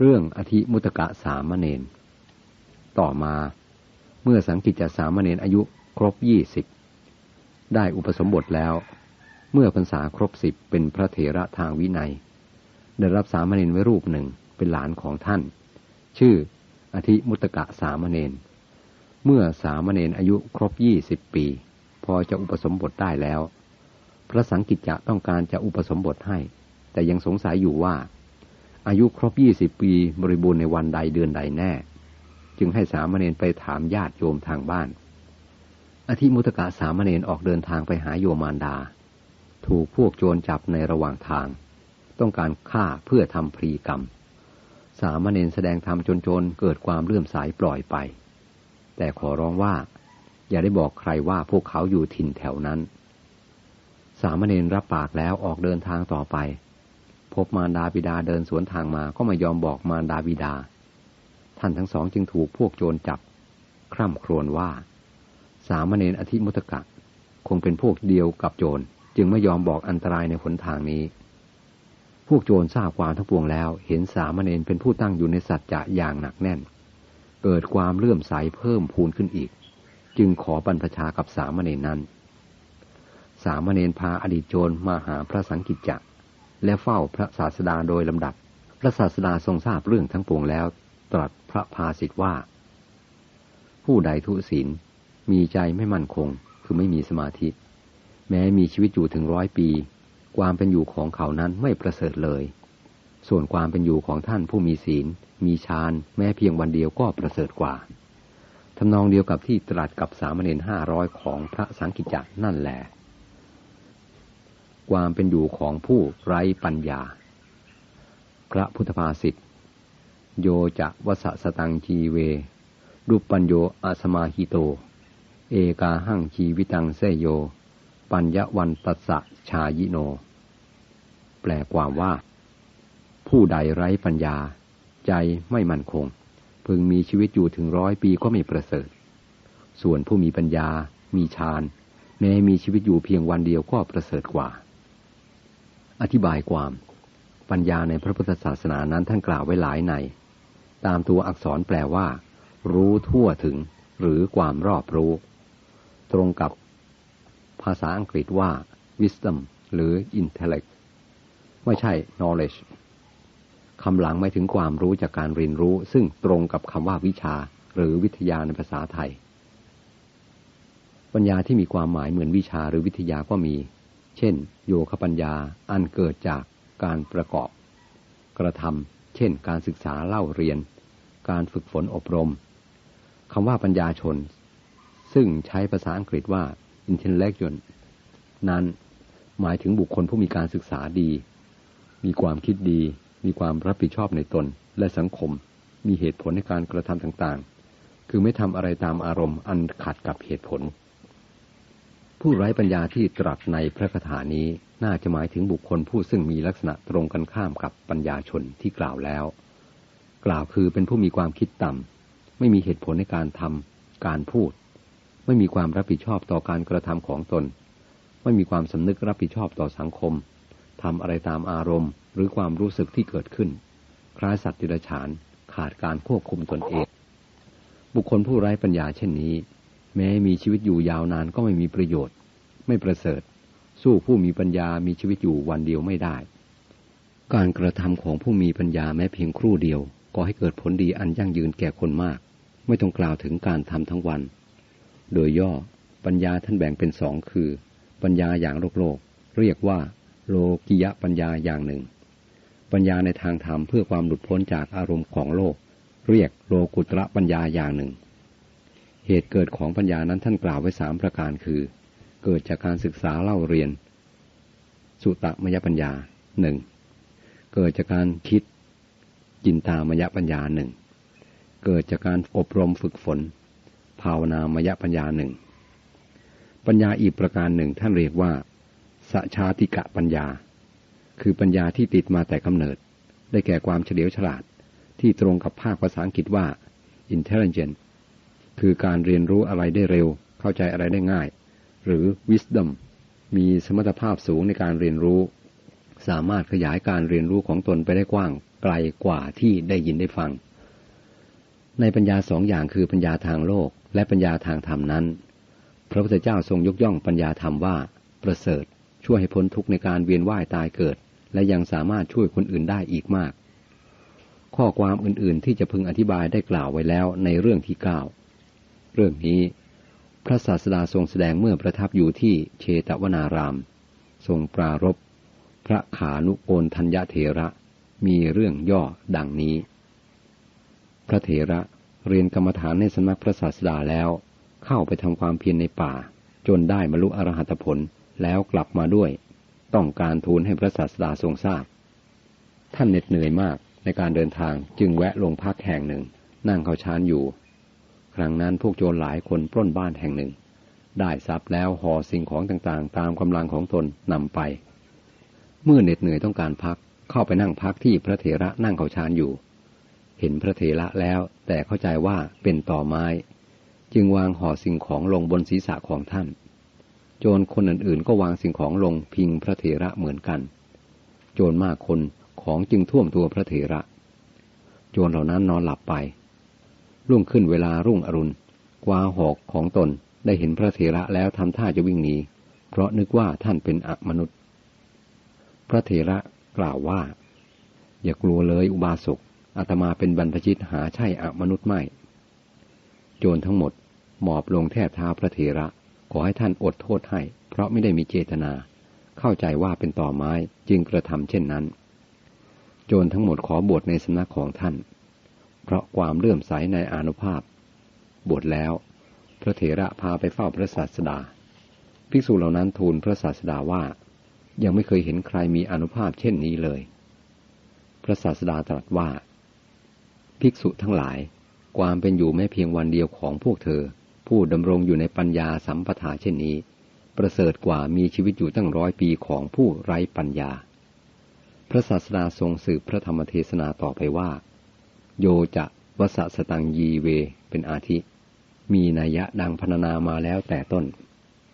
เรื่องอธิมุตกะสามเณร ต่อมาเมื่อสังกิจจสามเณรอายุครบยี่สิบได้อุปสมบทแล้ว เมื่อพรรษาครบสิบเป็นพระเถระทางวินัย ได้รับสามเณรไว้รูปหนึ่งเป็นหลานของท่าน ชื่ออธิมุตกะสามเณร เมื่อสามเณรอายุครบยี่สิบปี พอจะอุปสมบทได้แล้ว พระสังกิจจะต้องการจะอุปสมบทให้ แต่ยังสงสัยอยู่ว่า อายุครบยี่สิบปีบริบูรณ์ในวันใดเดือนใดแน่ จึงให้สามเณรไปถามญาติโยมทางบ้าน อธิมุตกะสามเณรออกเดินทางไปหาโยมารดา ถูกพวกโจรจับในระหว่างทาง ต้องการฆ่าเพื่อทำพรีกรรม สามเณรแสดงธรรมจนโจรเกิดความเลื่อมใสปล่อยไป แต่ขอร้องว่า อย่าได้บอกใครว่าพวกเขาอยู่ถิ่นแถวนั้น สามเณรรับปากแล้วออกเดินทางต่อไป พบมารดาบิดาเดินสวนทางมาก็ไม่ยอมบอกมารดาบิดา ท่านทั้งสองจึงถูกพวกโจรจับ คร่ำครวญว่า สามเณรอธิมุตกะ คงเป็นพวกเดียวกับโจรจึงไม่ยอมบอกอันตรายในหนทางนี้ พวกโจรทราบความทั้งปวงแล้ว เห็นสามเณรเป็นผู้ตั้งอยู่ในสัจจะอย่างหนักแน่น เกิดความเลื่อมใสเพิ่มพูนขึ้นอีก จึงขอบรรพชากับสามเณรนั้น สามเณรพาอดีตโจรมาหาพระสังกิจจ และเฝ้าพระศาสดาโดยลำดับ พระศาสดาทรงทราบเรื่องทั้งปวงแล้ว ตรัสพระภาสิทว่า ผู้ใดทุศีลมีใจไม่มั่นคง คือไม่มีสมาธิ แม้มีชีวิตอยู่ถึงร้อยปี ความเป็นอยู่ของเขานั้นไม่ประเสริฐเลย ส่วนความเป็นอยู่ของท่านผู้มีศีล มีฌานแม้เพียงวันเดียวก็ประเสริฐกว่าทำนองเดียวกับที่ตรัสกับสามเณรห้าร้อยของพระสังกิจจนั่นแหละ ความเป็นอยู่ของผู้ไร้ปัญญา พระพุทธภาษิต โยจะวสสตังชีเว รูปัญโยอาสมาหิโต เอกาหั่งชีวิตังเสโย ปัญญวันตัสสะชายิโน แปลความว่า ผู้ใดไร้ปัญญา ใจไม่มั่นคง พึงมีชีวิตอยู่ถึงร้อยปีก็ไม่ประเสริฐ ส่วนผู้มีปัญญา มีฌานแม้มีชีวิตอยู่เพียงวันเดียวก็ประเสริฐกว่า อธิบายความ ปัญญาในพระพุทธศาสนานั้นท่านกล่าวไว้หลายใน ตามตัวอักษรแปลว่า รู้ทั่วถึง หรือความรอบรู้ ตรงกับ ภาษาอังกฤษว่า wisdom หรือ intellect ไม่ใช่ knowledge คำหลังไม่ถึงความรู้จากการเรียนรู้ ซึ่งตรงกับคำว่าวิชา หรือวิทยาในภาษาไทย ปัญญาที่มีความหมายเหมือนวิชาหรือวิทยาก็มี เช่น โยคปัญญาอันเกิดจากการประกอบ กระทำเช่น การศึกษาเล่าเรียน การฝึกฝนอบรมคำว่าปัญญาชน ซึ่งใช้ภาษาอังกฤษว่า intellectual นั้นหมายถึงบุคคลผู้มีการศึกษาดี มีความคิดดี มีความรับผิดชอบในตนและสังคม มีเหตุผลในการกระทำต่างๆ คือไม่ทำอะไรตามอารมณ์อันขัดกับเหตุผล ผู้ไร้ปัญญาที่ตรัสในพระคาถานี้น่าจะหมายถึงบุคคลผู้ซึ่งมีลักษณะตรงกันข้ามกับปัญญาชนที่กล่าวแล้ว กล่าวคือเป็นผู้มีความคิดต่ำ ไม่มีเหตุผลในการทำการพูด ไม่มีความรับผิดชอบต่อการกระทำของตน ไม่มีความสำนึกรับผิดชอบต่อสังคมทำอะไรตามอารมณ์ หรือความรู้สึกที่เกิดขึ้น คล้ายสัตว์ดิรฉานขาดการควบคุมตนเอง บุคคลผู้ไร้ปัญญาเช่นนี้ แม้มีชีวิตอยู่ยาวนานก็ไม่มีประโยชน์ ไม่ประเสริฐ สู้ผู้มีปัญญามีชีวิตอยู่วันเดียวไม่ได้ การกระทำของผู้มีปัญญาแม้เพียงครู่เดียวก็ให้เกิดผลดีอันยั่งยืนแก่คนมาก ไม่ต้องกล่าวถึงการทำทั้งวัน โดยย่อปัญญาท่านแบ่งเป็นสองคือ ปัญญาอย่างโลกโลก เรียกว่า โลกิยะปัญญาอย่างหนึ่ง ปัญญาในทางธรรมเพื่อความหลุดพ้นจากอารมณ์ของโลก เรียกโลกุตระปัญญาอย่างหนึ่ง เหตุเกิดของปัญญานั้นท่านกล่าวไว้สามประการคือ เกิดจากการศึกษาเล่าเรียน สุตมยปัญญาหนึ่งเกิดจากการคิดจินตามยปัญญาหนึ่งเกิดจากการอบรมฝึกฝน ภาวนามยปัญญาหนึ่งปัญญาอีกประการหนึ่งท่านเรียกว่าสัชาติกะปัญญา คือปัญญาที่ติดมาแต่กำเนิด ได้แก่ความเฉลียวฉลาด ที่ตรงกับภาคภาษาอังกฤษว่า intelligent คือการเรียนรู้อะไรได้เร็ว เข้าใจอะไรได้ง่าย หรือ wisdom มีสมรรถภาพสูงในการเรียนรู้ สามารถขยายการเรียนรู้ของตนไปได้กว้างไกลกว่าที่ได้ยินได้ฟัง ในปัญญาสองอย่างคือปัญญาทางโลกและปัญญาทางธรรมนั้น พระพุทธเจ้าทรงยกย่องปัญญาธรรมว่าประเสริฐช่วยให้พ้นทุกข์ในการเวียนว่ายตายเกิด และยังสามารถช่วยคนอื่นได้อีกมาก ข้อความอื่นๆที่จะพึงอธิบายได้กล่าวไว้แล้วในเรื่องที่เก้าเรื่องนี้ พระศาสดาทรงแสดงเมื่อประทับอยู่ที่เชตวนาราม ทรงปรารบพระขานุโกนทัญญเถระมีเรื่องย่อดังนี้ พระเถระเรียนกรรมฐานในสำนักพระศาสดาแล้ว เข้าไปทำความเพียรในป่า จนได้บรรลุอรหัตผลแล้วกลับมาด้วย ต้องการทูลให้พระศาสดาทรงทราบ ท่านเหน็ดเหนื่อยมากในการเดินทางจึงแวะลงพักแห่งหนึ่ง นั่งเขาชานอยู่ ครั้งนั้นพวกโจรหลายคนปล้นบ้านแห่งหนึ่ง ได้ทรัพย์แล้วห่อสิ่งของต่างๆ ตามกำลังของตนนำไป เมื่อเหน็ดเหนื่อยต้องการพักเข้าไปนั่งพักที่พระเถระนั่งเขาชานอยู่ เห็นพระเถระแล้วแต่เข้าใจว่าเป็นต่อไม้ จึงวางห่อสิ่งของลงบนศีรษะของท่าน โจรคนอื่นๆ ก็วางสิ่งของลงพิงพระเถระเหมือนกัน โจรมากคนของจึงท่วมตัวพระเถระ โจรเหล่านั้นนอนหลับไป รุ่งขึ้นเวลารุ่งอรุณกวาหอกของตนได้เห็นพระเถระแล้วทำท่าจะวิ่งหนี เพราะนึกว่าท่านเป็นอมนุษย์ พระเถระกล่าวว่า อย่ากลัวเลยอุบาสกอาตมาเป็นบรรพชิตหาใช่อมนุษย์ไม่ โจรทั้งหมดหมอบลงแทบเท้าพระเถระ ขอให้ท่านอดโทษให้ เพราะไม่ได้มีเจตนา เข้าใจว่าเป็นต่อไม้จึงกระทำเช่นนั้น โจรทั้งหมดขอบวชในสำนักของท่าน เพราะความเลื่อมใสในอนุภาพ บวชแล้ว พระเถระพาไปเฝ้าพระศาสดา ภิกษุเหล่านั้นทูลพระศาสดาว่า ยังไม่เคยเห็นใครมีอนุภาพเช่นนี้เลย พระศาสดาตรัสว่า ภิกษุทั้งหลาย ความเป็นอยู่แม้เพียงวันเดียวของพวกเธอ ผู้ดำรงอยู่ในปัญญาสัมปทาเช่นนี้ ประเสริฐกว่ามีชีวิตอยู่ตั้งร้อยปีของผู้ไร้ปัญญา พระศาสดาทรงสืบพระธรรมเทศนาต่อไปว่า โยจะวสสตังยีเว เป็นอาทิ มีนัยยะดังพรรณนามาแล้วแต่ต้น